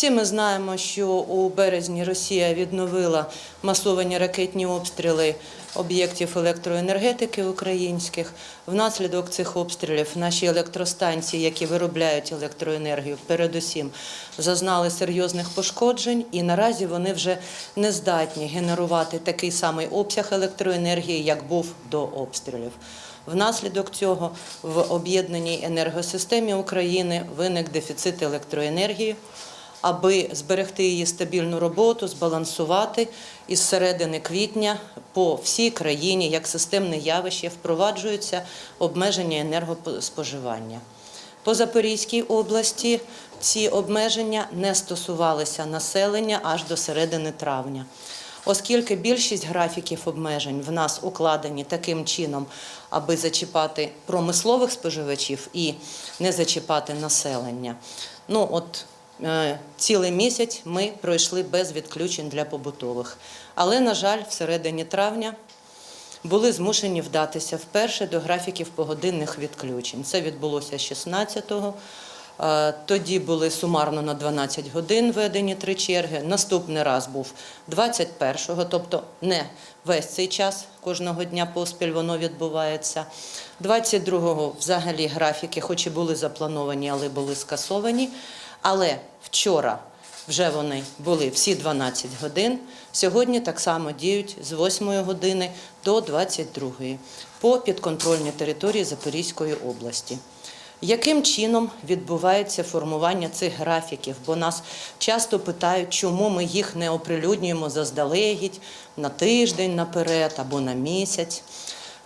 Всі ми знаємо, що у березні Росія відновила масовані ракетні обстріли об'єктів електроенергетики українських. Внаслідок цих обстрілів наші електростанції, які виробляють електроенергію, передусім зазнали серйозних пошкоджень, і наразі вони вже не здатні генерувати такий самий обсяг електроенергії, як був до обстрілів. Внаслідок цього в об'єднаній енергосистемі України виник дефіцит електроенергії. Аби зберегти її стабільну роботу, збалансувати із середини квітня по всій країні як системне явище впроваджуються обмеження енергоспоживання. По Запорізькій області ці обмеження не стосувалися населення аж до середини травня. Оскільки більшість графіків обмежень в нас укладені таким чином, аби зачіпати промислових споживачів і не зачіпати населення. Ну от цілий місяць ми пройшли без відключень для побутових. Але, на жаль, всередині травня були змушені вдатися вперше до графіків погодинних відключень. Це відбулося 16-го. Е, Тоді були сумарно на 12 годин введені три черги. Наступний раз був 21-го, тобто не весь цей час кожного дня поспіль воно відбувається. 22-го взагалі графіки, хоч і були заплановані, але були скасовані. Але вчора вже вони були всі 12 годин. Сьогодні так само діють з 8 години до 22 по підконтрольній території Запорізької області. Яким чином відбувається формування цих графіків? Бо нас часто питають, чому ми їх не оприлюднюємо заздалегідь на тиждень наперед або на місяць.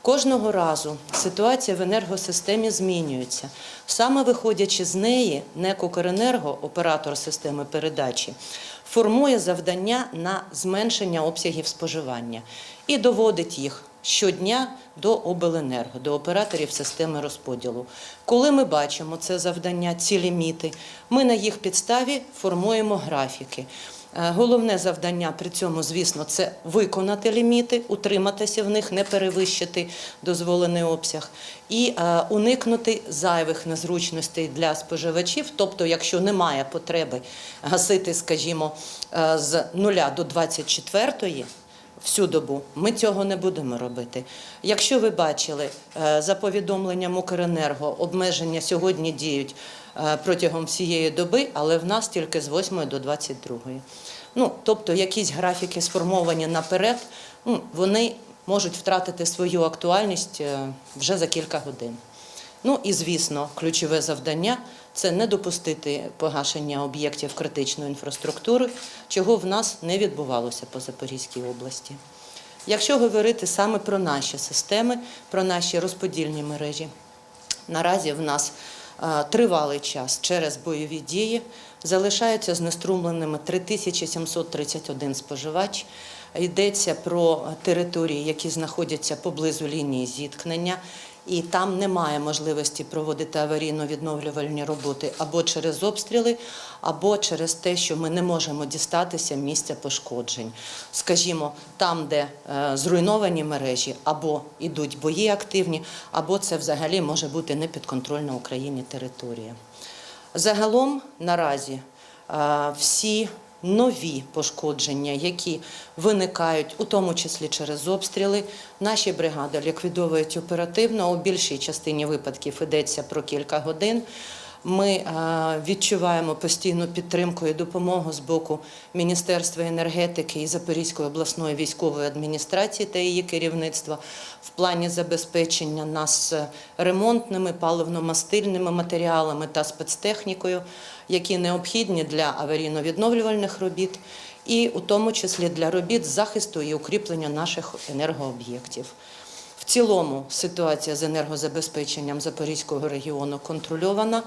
Кожного разу ситуація в енергосистемі змінюється. Саме виходячи з неї, НЕК «Укренерго», оператор системи передачі, формує завдання на зменшення обсягів споживання і доводить їх щодня до обленерго, до операторів системи розподілу. Коли ми бачимо це завдання, ці ліміти, ми на їх підставі формуємо графіки. Е, Головне завдання при цьому, звісно, це виконати ліміти, утриматися в них, не перевищити дозволений обсяг і е, уникнути зайвих незручностей для споживачів. Тобто, якщо немає потреби гасити, скажімо, е, з 0 до 24 всю добу. Ми цього не будемо робити. Якщо ви бачили за повідомленням Укренерго, обмеження сьогодні діють протягом всієї доби, але в нас тільки з 8 до 22. Ну, тобто якісь графіки сформовані наперед, ну, вони можуть втратити свою актуальність е, вже за кілька годин. Ну і звісно, ключове завдання це не допустити погашення об'єктів критичної інфраструктури, чого в нас не відбувалося по Запорізькій області. Якщо говорити саме про наші системи, про наші розподільні мережі, наразі в нас е, тривалий час через бойові дії залишаються знеструмленими 3731 споживач. Йдеться про території, які знаходяться поблизу лінії зіткнення, і там немає можливості проводити аварійно-відновлювальні роботи або через обстріли, або через те, що ми не можемо дістатися місця пошкоджень. Скажімо, там, де е, зруйновані мережі, або йдуть бої активні, або це взагалі може бути непідконтрольна Україні територія. Загалом наразі е, всі нові пошкодження, які виникають, у тому числі через обстріли, наші бригади ліквідовують оперативно. У більшій частині випадків йдеться про кілька годин. Ми е, відчуваємо постійну підтримку і допомогу з боку Міністерства енергетики і Запорізької обласної військової адміністрації та її керівництва в плані забезпечення нас е, ремонтними паливно-мастильними матеріалами та спецтехнікою, які необхідні для аварійно-відновлювальних робіт, і у тому числі для робіт захисту і укріплення наших енергооб'єктів. Цілому ситуація з енергозабезпеченням Запорізького регіону контрольована.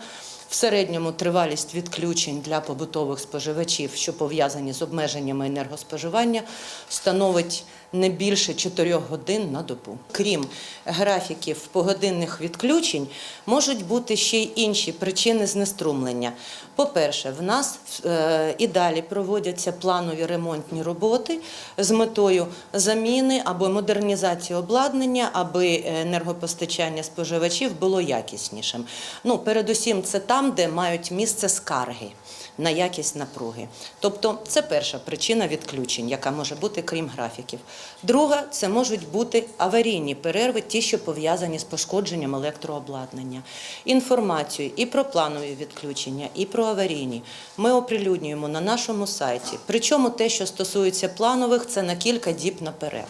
В середньому тривалість відключень для побутових споживачів, що пов'язані з обмеженнями енергоспоживання, становить не більше 4 годин на добу. Крім графіків погодинних відключень, можуть бути ще й інші причини знеструмлення. По-перше, в нас е, і далі проводяться планові ремонтні роботи з метою заміни або модернізації обладнання, аби енергопостачання споживачів було якіснішим. Ну, передусім, це там, де мають місце скарги. на якість напруги. Тобто це перша причина відключень, яка може бути крім графіків. Друга це можуть бути аварійні перерви, ті, що пов'язані з пошкодженням електрообладнання. Інформацію і про планові відключення, і про аварійні ми оприлюднюємо на нашому сайті. Причому те, що стосується планових, це на кілька діб наперед.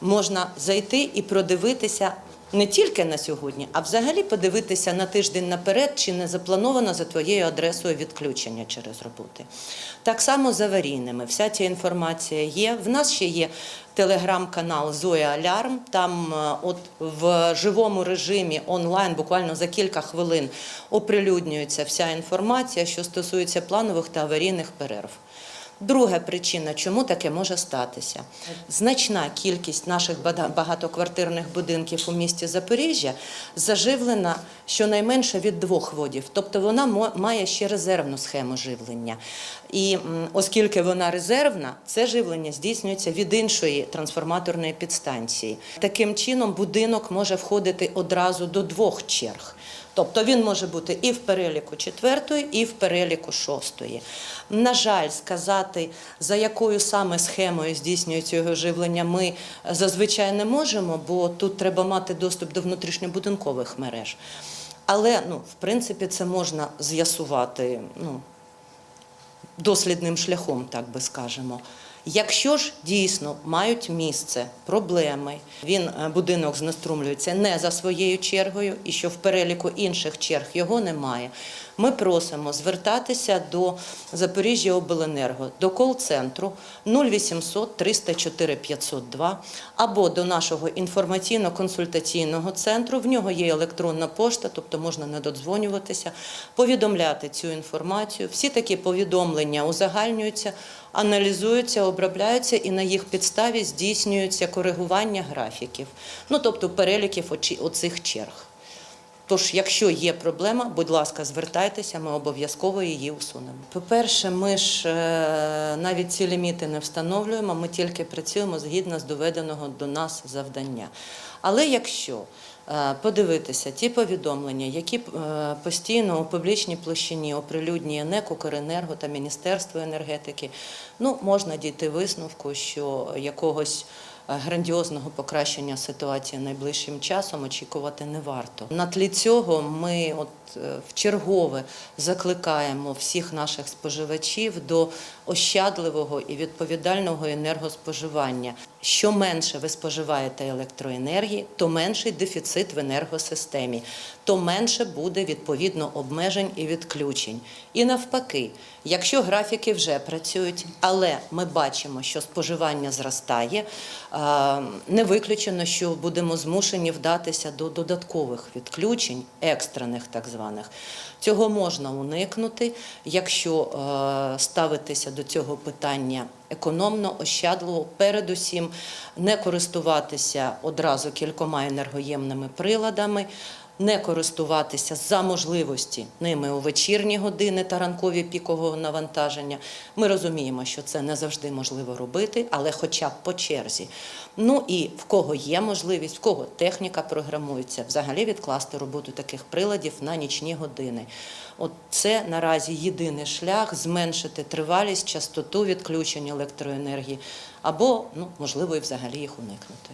Можна зайти і продивитися не тільки на сьогодні, а взагалі подивитися на тиждень наперед, чи не заплановано за твоєю адресою відключення через роботи. Так само з аварійними. Вся ця інформація є. В нас ще є телеграм-канал Зоя Алярм. Там е, от в живому режимі онлайн, буквально за кілька хвилин, оприлюднюється вся інформація, що стосується планових та аварійних перерв. Друга причина, чому таке може статися. Значна кількість наших багатоквартирних будинків у місті Запоріжжя заживлена щонайменше від двох водів, тобто вона має ще резервну схему живлення. І оскільки вона резервна, це живлення здійснюється від іншої трансформаторної підстанції. Таким чином, будинок може входити одразу до двох черг. Тобто він може бути і в переліку четвертої, і в переліку шостої. На жаль, сказати, за якою саме схемою здійснюється його живлення, ми зазвичай не можемо, бо тут треба мати доступ до внутрішньобудинкових мереж. Але ну, в принципі це можна з'ясувати ну, дослідним шляхом, так би скажемо. Якщо ж дійсно мають місце проблеми, він е, будинок знеструмлюється не за своєю чергою, і що в переліку інших черг його немає. Ми просимо звертатися до Запоріжжя Обленерго, до кол-центру 0800 304 502 або до нашого інформаційно-консультаційного центру. В нього є електронна пошта, тобто можна не додзвонюватися, повідомляти цю інформацію. Всі такі повідомлення узагальнюються, аналізуються, обробляються і на їх підставі здійснюється коригування графіків, ну тобто переліків оцих черг. Тож, якщо є проблема, будь ласка, звертайтеся, ми обов'язково її усунемо. По-перше, ми ж е, навіть ці ліміти не встановлюємо, ми тільки працюємо згідно з доведеного до нас завдання. Але якщо е, подивитися ті повідомлення, які е, постійно у публічній площині оприлюднює НЕК, «Укренерго» та Міністерство енергетики, ну, можна дійти висновку, що якогось грандіозного покращення ситуації найближчим часом очікувати не варто. На тлі цього ми от в чергове закликаємо всіх наших споживачів до ощадливого і відповідального енергоспоживання. Що менше ви споживаєте електроенергії, то менший дефіцит в енергосистемі, то менше буде відповідно обмежень і відключень. І навпаки, якщо графіки вже працюють, але ми бачимо, що споживання зростає, не виключено, що будемо змушені вдатися до додаткових відключень, екстрених так званих. Цього можна уникнути, якщо ставитися до цього питання економно, ощадливо, передусім не користуватися одразу кількома енергоємними приладами. Не користуватися за можливості ними у вечірні години та ранкові пікового навантаження. Ми розуміємо, що це не завжди можливо робити, але хоча б по черзі. Ну і в кого є можливість, в кого техніка програмується, взагалі відкласти роботу таких приладів на нічні години. От це наразі єдиний шлях зменшити тривалість, частоту відключення електроенергії, або, ну, можливо, і взагалі їх уникнути.